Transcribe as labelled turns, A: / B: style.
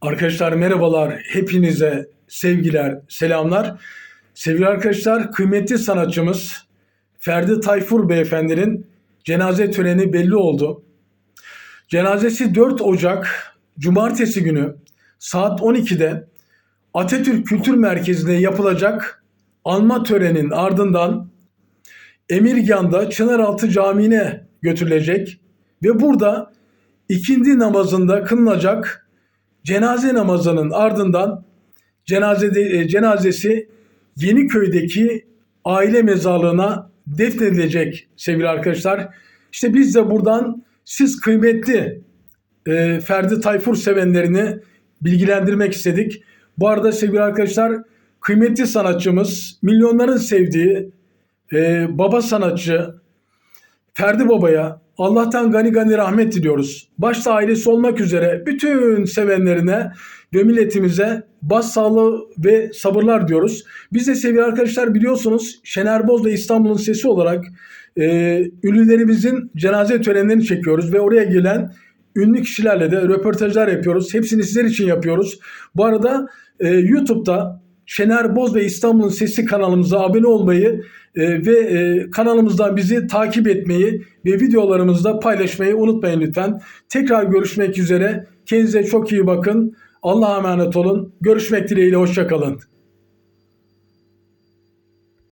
A: Arkadaşlar merhabalar. Hepinize sevgiler, selamlar. Sevgili arkadaşlar, kıymetli sanatçımız Ferdi Tayfur beyefendinin cenaze töreni belli oldu. Cenazesi 4 Ocak Cumartesi günü saat 12'de Atatürk Kültür Merkezi'nde yapılacak anma töreninin ardından Emirgan'da Çınaraltı Camii'ne götürülecek ve burada ikindi namazında kılınacak cenaze namazının ardından cenazede, e, cenazesi Yeniköy'deki aile mezarlığına defnedilecek sevgili arkadaşlar. İşte biz de buradan siz kıymetli e, Ferdi Tayfur sevenlerini bilgilendirmek istedik. Bu arada sevgili arkadaşlar kıymetli sanatçımız milyonların sevdiği e, baba sanatçı Ferdi Baba'ya Allah'tan gani gani rahmet diliyoruz. Başta ailesi olmak üzere bütün sevenlerine ve milletimize başsağlığı ve sabırlar diyoruz. Biz de sevgili arkadaşlar biliyorsunuz Şener Boz ve İstanbul'un sesi olarak e, ünlülerimizin cenaze törenlerini çekiyoruz ve oraya gelen ünlü kişilerle de röportajlar yapıyoruz. Hepsini sizler için yapıyoruz. Bu arada e, YouTube'da Şener Boz ve İstanbul'un Sesi kanalımıza abone olmayı e, ve e, kanalımızdan bizi takip etmeyi ve videolarımızda paylaşmayı unutmayın lütfen. Tekrar görüşmek üzere. Kendinize çok iyi bakın. Allah'a emanet olun. Görüşmek dileğiyle. Hoşçakalın.